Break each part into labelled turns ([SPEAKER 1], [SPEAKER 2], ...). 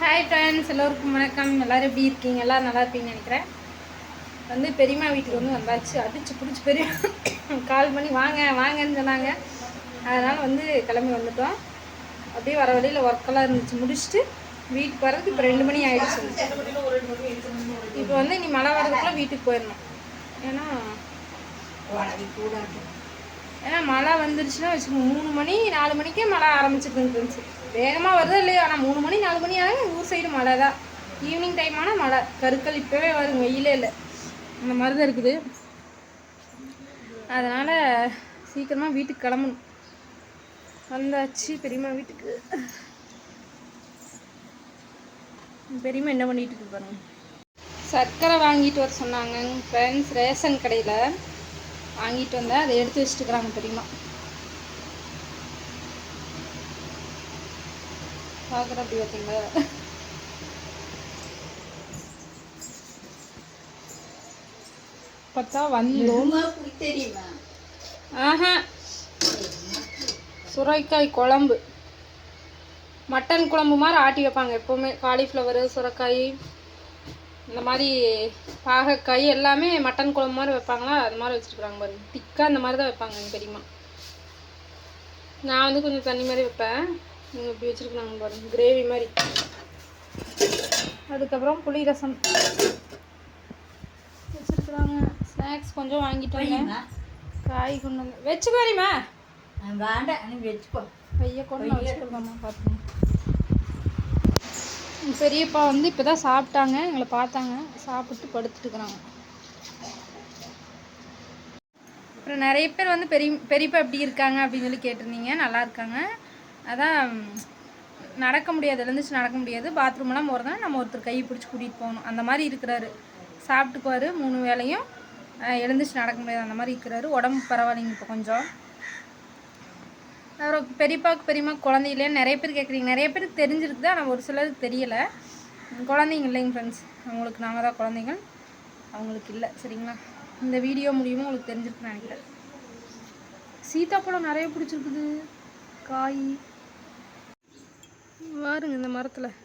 [SPEAKER 1] Hi friends எல்லோருக்கும் வணக்கம். எல்லோரும் எப்படி இருக்கீங்க? எல்லோரும் நல்லா இருப்பீங்கன்னு நினைக்கிறேன். வந்து பெரியம்மா வீட்டுக்கு வந்து வந்தாச்சு. அடிச்சு பிடிச்சி பெரிய கால் பண்ணி வாங்க வாங்கன்னு சொன்னாங்க. அதனால் வந்து கிளம்பி வந்துட்டோம். அப்படியே வர வழியில் ஒர்க்கெல்லாம் இருந்துச்சு. முடிச்சுட்டு வீட்டுக்கு வர்றதுக்கு இப்போ ரெண்டு மணி ஆகிடுச்சு இப்போ வந்து இனி மழை வர்றதுக்குள்ளே வீட்டுக்கு போயிடணும். ஏன்னா ஏன்னா மழை வந்துருச்சுன்னா வச்சுக்கோங்க மூணு மணி நாலு மணிக்கே மழை ஆரம்பிச்சிருக்குன்னு ஃப்ரெண்ட்ஸ் வேகமாக வருதோ இல்லையோ? ஆனால் மூணு மணி நாலு மணி ஆனால் ஊர் சைடு மழை தான். ஈவினிங் டைம் ஆனால் மழை. கருக்கள் இப்போவே வரும் வெயிலே இல்லை. அந்த மாதிரி தான் இருக்குது. அதனால் சீக்கிரமாக வீட்டுக்கு கிளம்பணும். வந்தாச்சு பெரியம்மா வீட்டுக்கு. பெரியம்மா என்ன பண்ணிட்டு இருக்கு பாருங்க. சர்க்கரை வாங்கிட்டு வர சொன்னாங்க. ஃப்ரெண்ட்ஸ் ரேஷன் கடையில் வாங்கிட்டு வந்தேன். அதை எடுத்து வச்சுட்டுக்கிறாங்க பெரியம்மா. பார்க்குற அப்படி பார்த்தீங்களா பார்த்தா வந்தோம்
[SPEAKER 2] தெரியுமா?
[SPEAKER 1] ஆஹா. சுரைக்காய் குழம்பு. மட்டன் குழம்பு மாதிரி ஆட்டி வைப்பாங்க எப்போவுமே. காலிஃப்ளவரு சுரைக்காய் இந்த மாதிரி பாகக்காய் எல்லாமே மட்டன் குழம்பு மாதிரி வைப்பாங்களா? அது மாதிரி வச்சுருக்குறாங்க பாருங்க. திக்காக அந்த மாதிரி தான் வைப்பாங்க எங்கள் பெரியம்மா. நான் வந்து கொஞ்சம் தண்ணி மாதிரி வைப்பேன். நீங்கள் இப்படி வச்சுருக்குறாங்க பாருங்க கிரேவி மாதிரி. அதுக்கப்புறம் புளி ரசம். வச்சுருக்குறாங்க. ஸ்நாக்ஸ் கொஞ்சம் வாங்கிட்டு வந்தேன் காய் கொண்டு வந்து வச்சுக்கோ வரிமா
[SPEAKER 2] வேண்டாம் வச்சுக்கோ
[SPEAKER 1] பைய கொண்டு வச்சுக்கலாமா பார்த்து பெரியப்பா வந்து இப்போ தான் சாப்பிட்டாங்க எங்களை பார்த்தாங்க. சாப்பிட்டு படுத்துட்டுக்கிறாங்க அப்புறம் நிறைய பேர் வந்து பெரிய பெரியப்பா எப்படி இருக்காங்க அப்படின்னு சொல்லி கேட்டிருந்தீங்க நல்லா இருக்காங்க. அதான் நடக்க முடியாது எழுந்துச்சு நடக்க முடியாது பாத்ரூம்லாம் போகிறதுனா நம்ம ஒருத்தர் கையை பிடிச்சி கூட்டிகிட்டு போகணும். அந்த மாதிரி இருக்கிறாரு. சாப்பிட்டுக்குவார் மூணு வேளையும் எழுந்துச்சு நடக்க முடியாது அந்த மாதிரி இருக்கிறாரு. உடம்பு பரவாயில்லைங்க இப்போ கொஞ்சம். அப்புறம் பெரியப்பாவுக்கு பெரியம்மா குழந்தையிலே நிறைய பேர் கேட்குறீங்க நிறைய பேருக்கு தெரிஞ்சிருக்குது ஆனால் ஒரு சிலருக்கு தெரியலை. குழந்தைங்க இல்லைங்க ஃப்ரெண்ட்ஸ் அவங்களுக்கு நாங்கள் தான் குழந்தைகள். அவங்களுக்கு இல்லை சரிங்களா? இந்த வீடியோ மூலியமாக உங்களுக்கு தெரிஞ்சிருக்குன்னு நினைக்கிறேன். சீத்தாப்பழம் நிறைய பிடிச்சிருக்குது. காய். பாருங்க இந்த மரத்தில்.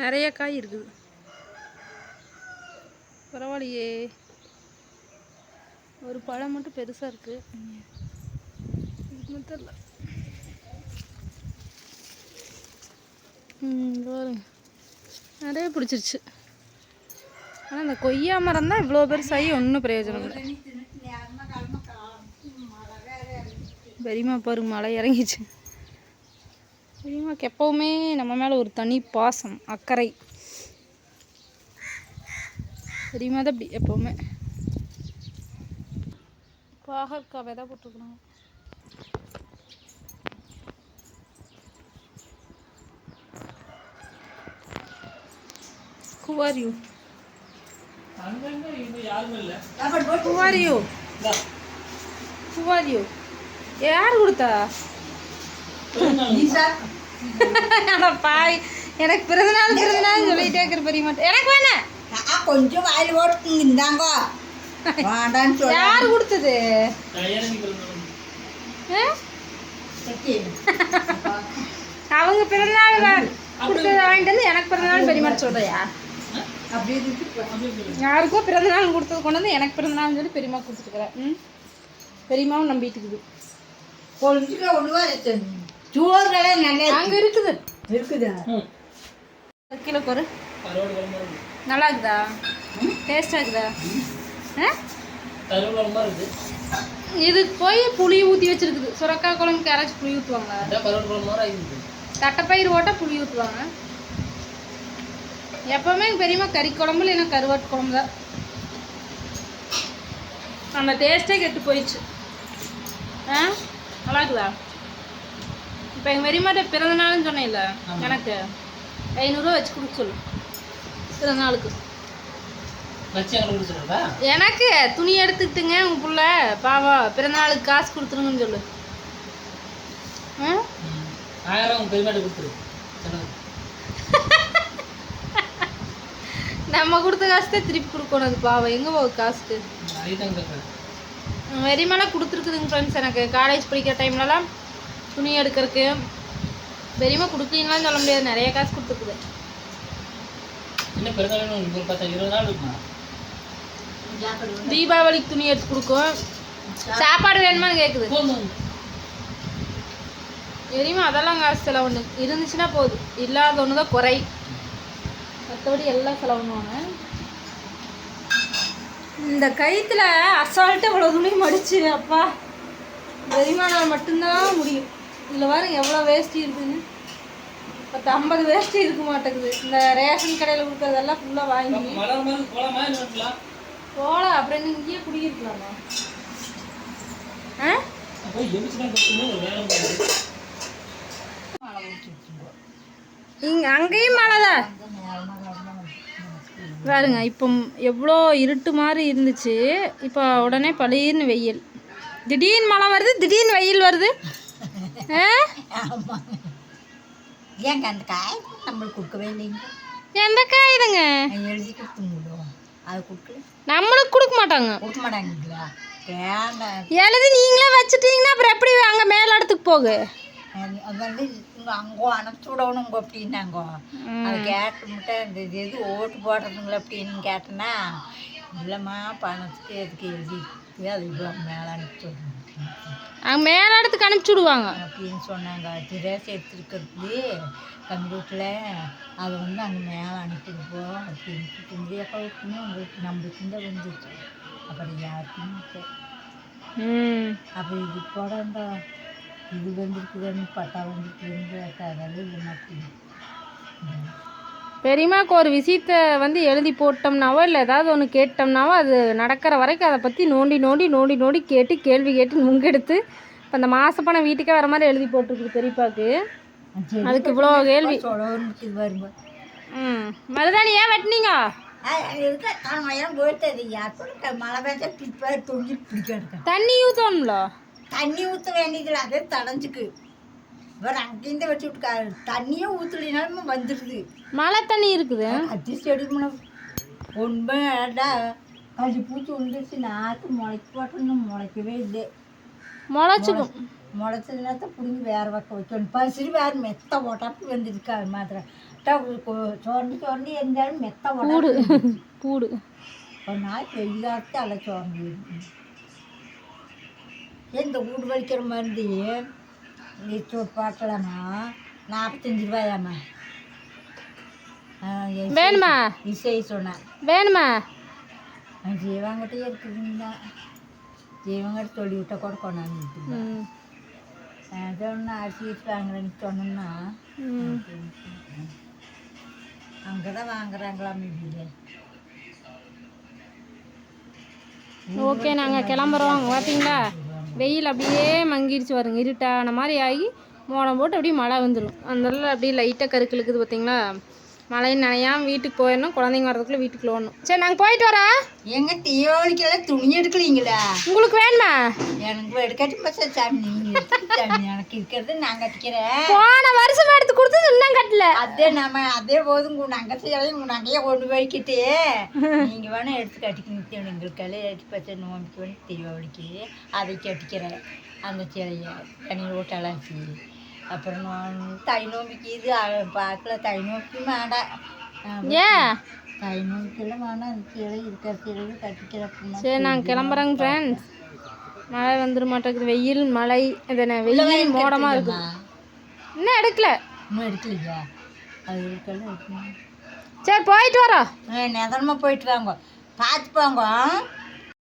[SPEAKER 1] நிறைய காய் இருக்குது. பரவாயில்லையே. ஒரு பழம் மட்டும் பெருசாக இருக்குது இது மட்டும் இல்லை. பாருங்க. நிறைய பிடிச்சிருச்சு. ஆனால் இந்த கொய்யா மரம் தான் இவ்வளோ பெருசாகி ஒன்றும் பிரயோஜனம் இல்லை. பெரியம்மா பாருங்க மழை இறங்கிச்சு பெரியம்மாக்கு எப்போவுமே நம்ம மேலே ஒரு தனி பாசம் அக்கறை பெரியம்மா தான் அப்படி எப்போவுமே பாகற்காய் விதை போட்டிருக்குறாங்க Who are you? Who are you? Who are you? யார் கொடுத்தா அட பாய் எனக்கு பிறந்தநாள் பிறந்தநாள் சொல்லிட்டே இருக்கிற பெரிய மாட்டேன் எனக்கு வேணாம்
[SPEAKER 2] கொஞ்சம் வாயில் ஓட்டுங்க இந்தாங்க. வேண்டான்னு
[SPEAKER 1] யார் கொடுத்தது? அவங்க பிறந்தநாள் கொடுத்ததை வாங்கிட்டு வந்து எனக்கு பிறந்தநாள் பெரிய மாட்டு சொல்றியா? யாருக்கோ பிறந்தநாள் கொடுத்தது கொண்டு வந்து எனக்கு பிறந்தநாள்னு சொல்லி பெரியம்மா கொடுத்துருக்குறேன் ம்? பெரியம்மாவும் நம்பிட்டு இருக்குது.
[SPEAKER 2] இருக்கு சோறுகளே நல்லா
[SPEAKER 1] அங்கே இருக்குது.
[SPEAKER 2] இருக்குதா?
[SPEAKER 1] கிலோ பொரு நல்லா இருக்குதா? டேஸ்டாக இருக்குதா? இதுக்கு போய் புளி ஊற்றி வச்சிருக்குது. சுரக்காய் குழம்புக்கு யாராச்சும் புளி ஊற்றுவாங்க தட்டைப்பயிர் ஓட்ட புளி ஊற்றுவாங்க எப்போவுமே எங்கள் பெரியம்மா கறி குழம்பு இல்லைன்னா கருவாட்டு குழம்பு தான். அந்த டேஸ்ட்டே கெட்டு போயிடுச்சு. ஆ? நல்லா இருக்குதா? இப்போ எங்கள் பெரியம்மாட்ட பிறந்த நாள்னு சொன்னேன்ல எனக்கு ஐநூறுரூவா வச்சு கொடுக்க சொல்லு. பிறந்த நாளுக்கு. எனக்கு துணி எடுத்துக்கிட்டுங்க உங்க புள்ள. பாவா பிறந்த நாளுக்கு காசு கொடுத்துருங்கன்னு சொல்லு? நம்ம கொடுத்த காசு தான் திருப்பி கொடுக்கணும் அது பாவம். எங்கே போகுது காசுக்கு? வெறிமெல்லாம் கொடுத்துருக்குதுங்க ஃப்ரெண்ட்ஸ் எனக்கு காலேஜ் படிக்கிற டைம்லலாம் துணி எடுக்கிறதுக்கு. பெரியம்மா கொடுத்தீங்களான்னு சொல்ல முடியாது. நிறைய காசு கொடுத்துருக்குது தீபாவளிக்கு துணி எடுத்து கொடுக்கும். சாப்பாடு வேணுமான்னு கேட்குது தெரியுமா அதெல்லாம் காசு செலவு ஒன்று இருந்துச்சுன்னா போதும். இல்லாத ஒன்று தான் குறை. மற்றபடி எல்லாம் செலவு பண்ணுவாங்க. இந்த கயித்துல அசால்ட்டு இவ்வளோ துணி மடிச்சு அப்பா. நான் மட்டும்தான் முடியும். இதில் பாருங்க எவ்வளோ வேஷ்டி இருக்குன்னு? பத்து ஐம்பது வேஷ்டி இருக்க மாட்டேங்குது. இந்த ரேஷன் கடையில் கொடுக்குறதெல்லாம் ஃபுல்லாக வாங்கி. போகலாம் அப்புறம் இங்கேயே குடியிருக்கலாமா? ஆ. இங்க அங்கேயும் மழை தான் பாருங்க இப்போ எவ்வளோ இருட்டு மாதிரி இருந்துச்சு. இப்போ உடனே பளீர்னு வெயில். திடீர்னு மழை வருது திடீர்னு வெயில் வருது. ஆ?
[SPEAKER 2] ஏங்க அந்த காய் நம்மளுக்கு கொடுக்கவே இல்லைங்க.
[SPEAKER 1] எந்த காயுதுங்க
[SPEAKER 2] நான் எழுதி கொடுத்து முடியும் அது கொடுக்கல.
[SPEAKER 1] நம்மளுக்கு கொடுக்க மாட்டாங்க.
[SPEAKER 2] கொடுக்க மாட்டாங்களா
[SPEAKER 1] எழுதி நீங்களே வச்சுட்டீங்கன்னா அப்புறம் எப்படி அங்கே மேல் இடத்துக்கு போகு?
[SPEAKER 2] வந்து அங்கோ அனுப்பிச்சு விடணுங்க அப்படின்னாங்க. அது கேட்டு மட்டும் இந்த இது எது ஓட்டு போடுறதுங்களா அப்படின்னு கேட்டேன்னா இல்லைம்மா பணத்துக்கு எதுக்கு எழுதி அது இவ்வளோ மேலே அனுப்பிச்சு விடணும்.
[SPEAKER 1] அங்கே மேல் இடத்துக்கு அனுப்பிச்சி விடுவாங்க.
[SPEAKER 2] அப்படின்னு சொன்னாங்க. திரேஸ் எடுத்துருக்கிறது கம்ப்யூட்டரில் அதை வந்து அங்கே மேலே அனுப்பிடுப்போம் அப்படின்னு இந்தியாப்பா இருக்குமே உங்களுக்கு நம்மளுக்கு தான் வந்துச்சு அப்புறம் யாருக்குமே அப்போ இது இந்த இது வந்துருக்குதுன்னு பட்டா வந்துருக்குதுன்னு அதெல்லாம் இல்லை. மாட்டேங்குது
[SPEAKER 1] பெரியம்மாக்கு ஒரு விஷயத்த வந்து எழுதி போட்டோம்னாவோ இல்லை ஏதாவது ஒன்று கேட்டோம்னாவோ அது நடக்கிற வரைக்கும் அதை பற்றி நோண்டி நோண்டி நோண்டி நோண்டி கேட்டு கேள்வி கேட்டு முங்கெடுத்து இப்போ அந்த மாசப்பணம் வீட்டுக்கே வர மாதிரி எழுதி போட்டிருக்குது பெரியப்பாக்கு. அதுக்கு இவ்வளோ கேள்வி. ம். மருதாணி ஏன் வெட்டினீங்க? தண்ணி ஊற்றணும்ல
[SPEAKER 2] தண்ணி ஊற்ற வேண்டியதில்லை. அதே தடஞ்சுக்கு. வேறு அங்கேருந்து வச்சு விட்டுக்கா. தண்ணியே ஊற்றலினாலும் வந்துடுது
[SPEAKER 1] மழை தண்ணி இருக்குது.
[SPEAKER 2] அட்ஜஸ்ட் எடுக்கணும் ஒன்பது கஞ்சி பூச்சி விழுந்துருச்சு. நாற்று முளைக்க போட்டணும் முளைக்கவே இல்லை.
[SPEAKER 1] முளைச்சிக்கும்
[SPEAKER 2] முளைச்சதுனா தான் பிடிங்கி வேறு பக்கம் வைக்கணும். பசிறு வேறு மெத்த ஓட்டாப்பி வந்துருக்கா அது மாத்திரம் சோர்ந்து சோர்ந்து இருந்தாலும் மெத்த ஓட்டாப்பி
[SPEAKER 1] பூடு
[SPEAKER 2] ஒரு நாளைக்கு வெயிலாச்சு எல்லாம் சோர்ந்து இந்த வீடு வலிக்கிற மருந்து லிஸ்ட் பார்க்கலாமா நாற்பத்தஞ்சு ரூபாயாம்மா.
[SPEAKER 1] வேணுமா?
[SPEAKER 2] இசை சொன்னேன்
[SPEAKER 1] வேணுமா?
[SPEAKER 2] ஜீவங்கிட்டே இருக்குதுங்க ஜீவங்கிட்ட சொல்லி விட்டா கூட கொண்டாந்து அது ஒன்று அரிசி வாங்குறேன்னு சொன்னோம்னா அங்கே தான் வாங்குறாங்களாம் இப்படியே
[SPEAKER 1] ஓகே நாங்கள் கிளம்புறோம். பார்த்தீங்களா வெயில் அப்படியே மங்கிடுச்சு வருங்க இருட்டான மாதிரி ஆகி மோடம் போட்டு அப்படியே மழை வந்துடும் அந்த அப்படியே லைட்டாக கருக்கு இழுக்குது பார்த்தீங்களா மழையும் நனையாம வீட்டுக்கு போயிடணும் குழந்தைங்க வரதுக்குள்ளே வீட்டுக்குள்ள ஓடணும். சரி நாங்கள் போயிட்டு வரோம்.
[SPEAKER 2] எங்க தீபாவளிக்கெல்லாம் துணி எடுக்கலீங்களா?
[SPEAKER 1] உங்களுக்கு வேணுமா?
[SPEAKER 2] எனக்கு எடுக்காட்டி பச்சா சாமி நீங்கள் எனக்கு இருக்கிறது நான் கட்டிக்கிறேன்.
[SPEAKER 1] போன வருஷம் எடுத்து கொடுத்தது இன்னும் கட்டல.
[SPEAKER 2] அதே நம்ம அதே போதும் உங்கள் நங்கத்தையும் உங்கள் நகையை கொண்டு போய்க்கிட்டு. நீங்கள் வேணால் எடுத்து கட்டிக்கணும் எங்களுக்கெல்லாம் எடுத்து பச்சை நோம்பிக்கு வேணும் தீபாவளிக்கு. அதை கட்டிக்கிறேன் அந்த சிலையை. தண்ணியில் போட்டு அலாச்சி அப்புறம் நான் தை நோம்பிக்கு இது பார்க்கல தை நோம்பிக்கு வேண்டாம்
[SPEAKER 1] ஏன்
[SPEAKER 2] தை நோம்பிக்கெல்லாம் வேணாம் அந்த சிலை இருக்கிற சிலையை கட்டிக்கிறப்ப
[SPEAKER 1] சரி நாங்கள் கிளம்புறோங்க ஃப்ரெண்ட்ஸ் மழை வந்துட மாட்டேங்குது. வெயில் மழை இது என்ன வெயில் மோடமாக இருக்குது. இன்னும் எடுக்கல.
[SPEAKER 2] இன்னும் எடுக்கலையா? அது எடுக்கணும்
[SPEAKER 1] சரி போயிட்டு வரோம்
[SPEAKER 2] நிதனமாக போயிட்டு வாங்க. பார்த்து போங்க